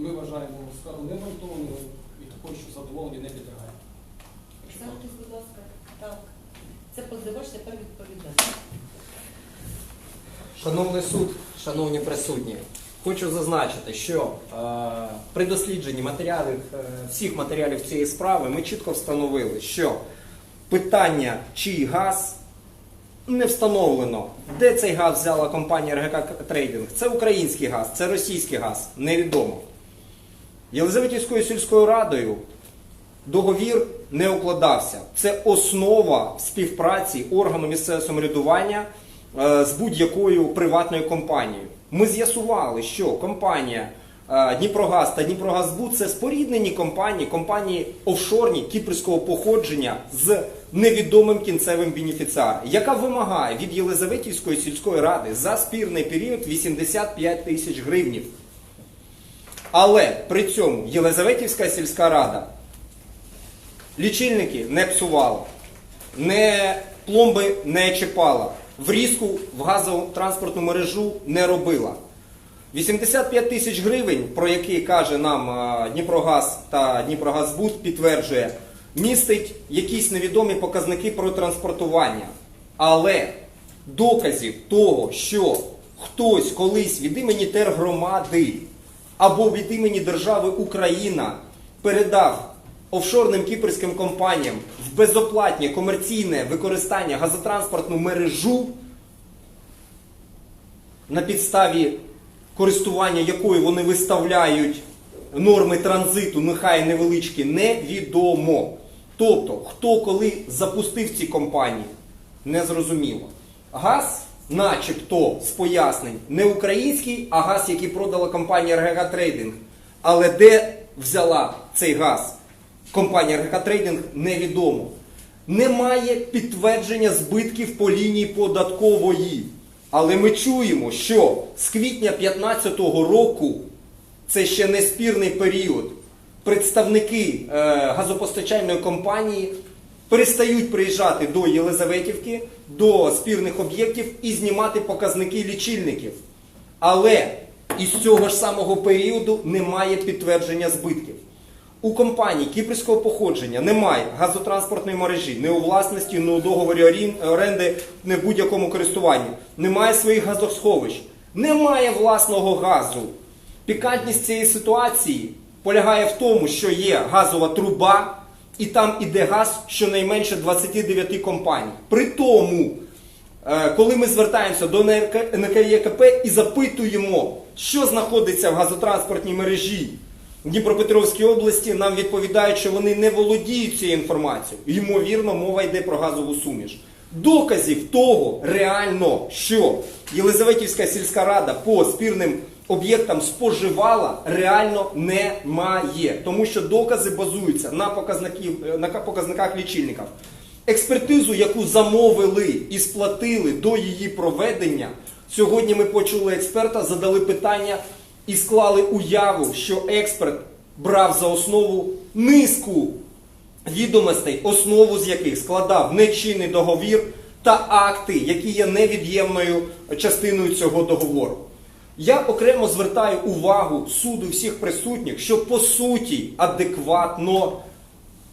Ми вважаємо скаргу необґрунтованою і такою, що задоволення не підлягає. Так. Будь ласка. Так. Це позивач тепер відповідає. Шановний суд, шановні присутні, хочу зазначити, що е, при дослідженні матеріалів, е, всіх матеріалів цієї справи ми чітко встановили, що питання чий газ не встановлено. Де цей газ взяла компанія РГК Трейдинг? Це український газ, це російський газ, невідомо. Єлизаветівською сільською радою договір не укладався. Це основа співпраці органу місцевого самоврядування е, з будь-якою приватною компанією. Ми з'ясували, що компанія е, Дніпрогаз та Дніпрогазбуд це споріднені компанії, компанії офшорні кіпрського походження з невідомим кінцевим бенефіціаром, яка вимагає від Єлизаветівської сільської ради за спірний період 85 тисяч гривнів. Але при цьому Єлизаветівська сільська рада лічильники не псувала, не пломби не чіпала, врізку в газову транспортну мережу не робила. 85 тисяч гривень, про які каже нам е, Дніпрогаз та Дніпрогазбуд, підтверджує, містить якісь невідомі показники про транспортування. Але доказів того, що хтось колись від імені тергромади або від імені держави Україна передав офшорним кіпрським компаніям в безоплатне комерційне використання газотранспортну мережу, на підставі користування якою вони виставляють норми транзиту, нехай невеличкі, невідомо. Тобто, хто коли запустив ці компанії, не зрозуміло. Газ, начебто, з пояснень, не український, а газ, який продала компанія РГК Трейдинг. Але де взяла цей газ? Компанія РГК Трейдинг невідомо. Немає підтвердження збитків по лінії податкової. Але ми чуємо, що з квітня 2015 року, це ще не спірний період, представники е, газопостачальної компанії перестають приїжджати до Єлизаветівки, до спірних об'єктів і знімати показники лічильників. Але із цього ж самого періоду немає підтвердження збитків. У компанії кіпрського походження немає газотранспортної мережі, ні у власності, ні у договорі оренди, ні в будь-якому користуванні. Немає своїх газосховищ, немає власного газу. Пікантність цієї ситуації полягає в тому, що є газова труба, і там іде газ щонайменше 29 компаній. При тому, Е, коли ми звертаємося до НК- НКРЄКП і запитуємо, що знаходиться в газотранспортній мережі Дніпропетровській області, нам відповідають, що вони не володіють цією інформацією. Ймовірно, мова йде про газову суміш. Доказів того реально, що Єлизаветівська сільська рада по спірним об'єктам споживала, реально немає. Тому що докази базуються на, е, на показниках лічильників. Експертизу, яку замовили і сплатили до її проведення, сьогодні ми почули експерта, задали питання і склали уяву, що експерт брав за основу низку відомостей, основу з яких складав нечинний договір та акти, які є невід'ємною частиною цього договору. Я окремо звертаю увагу суду всіх присутніх, що по суті адекватно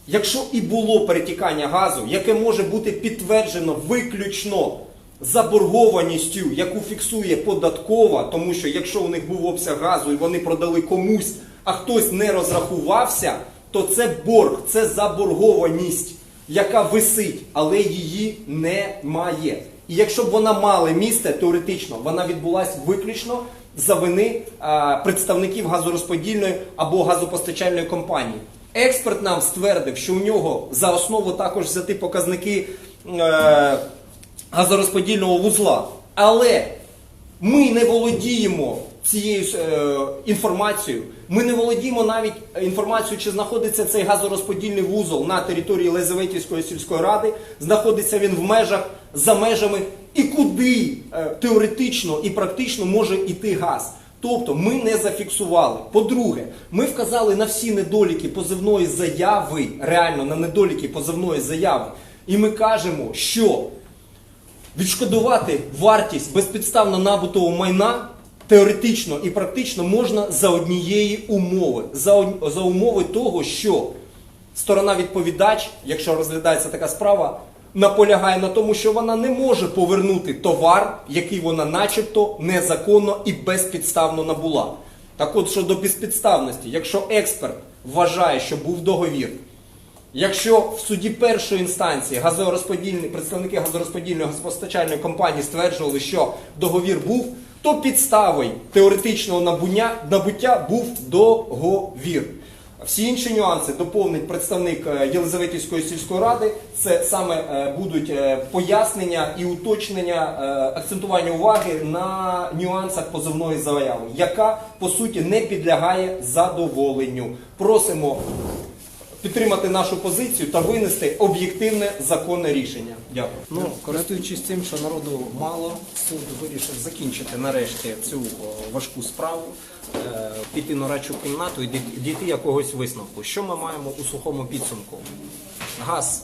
Якщо і було перетікання газу, яке може бути підтверджено виключно заборгованістю, яку фіксує податкова, тому що якщо у них був обсяг газу і вони продали комусь, а хтось не розрахувався, то це борг, це заборгованість, яка висить, але її немає. І якщо б вона мала місце, теоретично, вона відбулася виключно за вини а, представників газорозподільної або газопостачальної компанії. Експерт нам ствердив, що у нього за основу також взяти показники е, газорозподільного вузла. Але ми не володіємо цією е, інформацією. Ми не володіємо навіть інформацією, чи знаходиться цей газорозподільний вузол на території Лезаветівської сільської ради, знаходиться він в межах за межами і куди е, теоретично і практично може йти газ. Тобто ми не зафіксували. По-друге, ми вказали на всі недоліки позивної заяви, реально на недоліки позивної заяви. І ми кажемо, що відшкодувати вартість безпідставно набутого майна теоретично і практично можна за однієї умови, за, за умови того, що сторона відповідач, якщо розглядається така справа, наполягає на тому, що вона не може повернути товар, який вона начебто незаконно і безпідставно набула. Так от щодо безпідставності, якщо експерт вважає, що був договір, Якщо в суді першої інстанції газорозподільні, представники газорозподільної газопостачальної компанії стверджували, що договір був, то підставою теоретичного набуття, був договір. Всі інші нюанси доповнить представник е, Єлизаветівської сільської ради. Це саме е, будуть е, пояснення і уточнення, акцентування уваги на нюансах позовної заяви, яка по суті не підлягає задоволенню. Просимо підтримати нашу позицію та винести об'єктивне законне рішення. Дякую. Ну, користуючись тим, що народу мало, суд вирішив закінчити нарешті цю важку справу, е, піти на радчу кімнату і дійти якогось висновку. Що ми маємо у сухому підсумку? Газ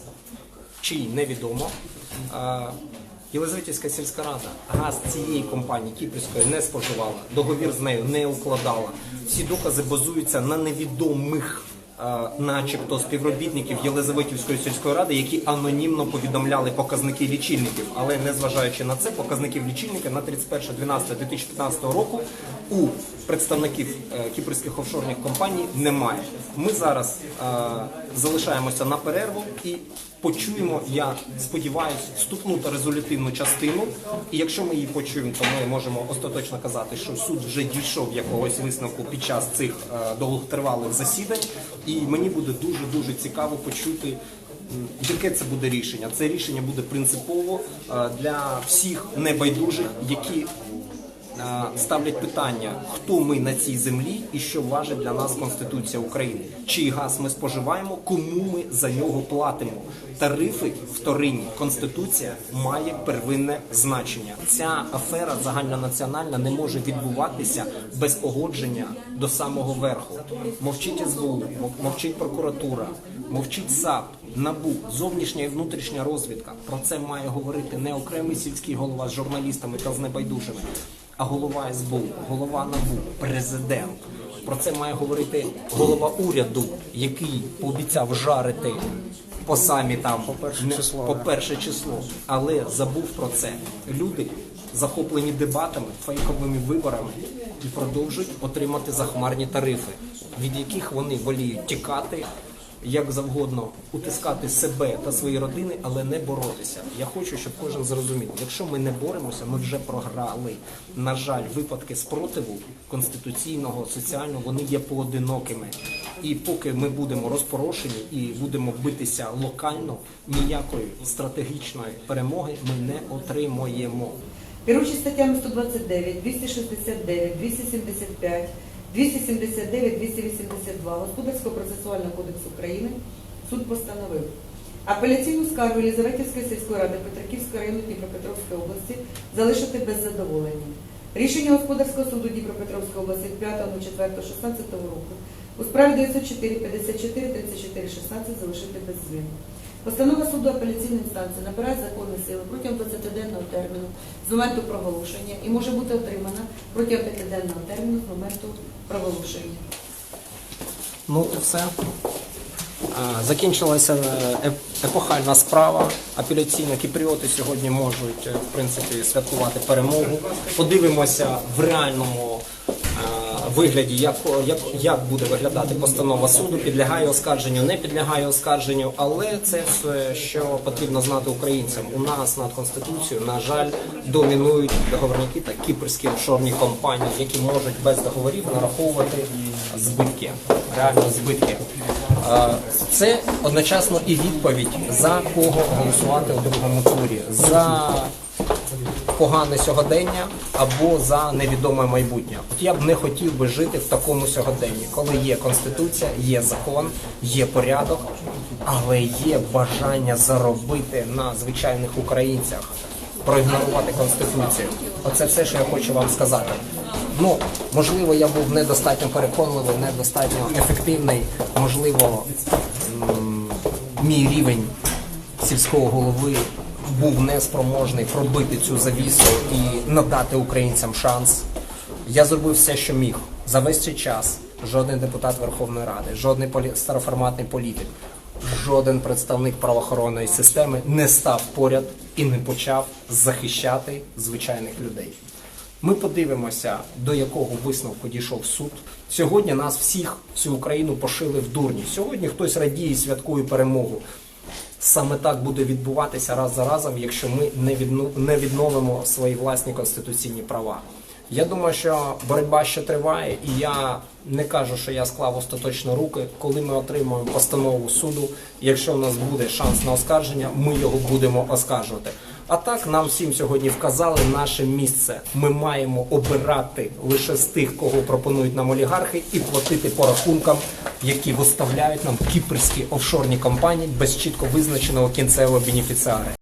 чий невідомо. А, Єлизаветівська сільська рада газ цієї компанії кіпрської не споживала, договір з нею не укладала. Всі докази базуються на невідомих. Начебто співробітників Єлизаветівської сільської ради, які анонімно повідомляли показники лічильників, але незважаючи на це, показників лічильника на 31.12.2015 року у представників е, кіпрських офшорних компаній немає. Ми зараз е, залишаємося на перерву і почуємо, я сподіваюся, вступну та резолютивну частину. І якщо ми її почуємо, то ми можемо остаточно казати, що суд вже дійшов якогось висновку під час цих е, довготривалих засідань. І мені буде дуже дуже цікаво почути. Яке це буде рішення? Це рішення буде принципово для всіх небайдужих, які ставлять питання, хто ми на цій землі і що важить для нас Конституція України. Чий газ ми споживаємо, кому ми за нього платимо. Тарифи вторинні. Конституція має первинне значення. Ця афера загальнонаціональна не може відбуватися без погодження до самого верху. Мовчить СБУ, мов- мовчить прокуратура, мовчить САП. НАБУ, зовнішня і внутрішня розвідка. Про це має говорити не окремий сільський голова з журналістами та з небайдужими, а голова СБУ, голова НАБУ, президент. Про це має говорити голова уряду, який пообіцяв жарити по самі там по перше число, по перше число, але забув про це. Люди захоплені дебатами, фейковими виборами і продовжують отримати захмарні тарифи, від яких вони воліють тікати як завгодно утискати себе та свої родини, але не боротися. Я хочу, щоб кожен зрозумів, якщо ми не боремося, ми вже програли. На жаль, випадки спротиву конституційного, соціального вони є поодинокими. І поки ми будемо розпорошені і будемо битися локально, ніякої стратегічної перемоги ми не отримуємо. Керуючи статтями 129, 269, 275, 279, 282 Господарського процесуального кодексу України суд постановив апеляційну скаргу Єлизаветівської сільської ради Петриківського району Дніпропетровської області залишити без задоволення. Рішення Господарського суду Дніпропетровської області 5.04.16 року у справі 904 54 34 16 залишити без змін. Постанова суду апеляційної інстанції набирає законної сили протягом 20-денного терміну з моменту проголошення і може бути отримана протягом 5-денного терміну з моменту проголошення. Ну, все. Закінчилася е, епохальна справа. Апеляційно кіпріоти сьогодні можуть е, в принципі святкувати перемогу. Подивимося в реальному вигляді, як, як, як буде виглядати постанова суду. Підлягає оскарженню, не підлягає оскарженню, але це все, що потрібно знати українцям. У нас над конституцією, на жаль, домінують договорники та кіпрські офшорні компанії, які можуть без договорів нараховувати збитки, реально збитки. Це одночасно і відповідь за кого голосувати у другому турі. За погане сьогодення або за невідоме майбутнє. От я б не хотів би жити в такому сьогоденні, коли є конституція, є закон, є порядок, але є бажання заробити на звичайних українцях, проігнорувати конституцію. Оце все, що я хочу вам сказати. Ну, можливо, я був недостатньо переконливий, недостатньо ефективний, можливо, мій рівень сільського голови був неспроможний пробити цю завісу і надати українцям шанс. Я зробив все, що міг. За весь цей час жоден депутат Верховної Ради, жодний полі... староформатний політик, жоден представник правоохоронної системи не став поряд і не почав захищати звичайних людей. Ми подивимося, до якого висновку дійшов суд. Сьогодні нас всіх, всю Україну пошили в дурні. Сьогодні хтось радіє, святкує перемогу. Саме так буде відбуватися раз за разом, якщо ми не відновимо свої власні конституційні права. Я думаю, що боротьба ще триває, і я не кажу, що я склав остаточно руки. Коли ми отримаємо постанову суду, якщо у нас буде шанс на оскарження, ми його будемо оскаржувати. А так нам всім сьогодні вказали наше місце. Ми маємо обирати лише з тих, кого пропонують нам олігархи, і платити по рахункам, які виставляють нам кіпрські офшорні компанії без чітко визначеного кінцевого бенефіціара.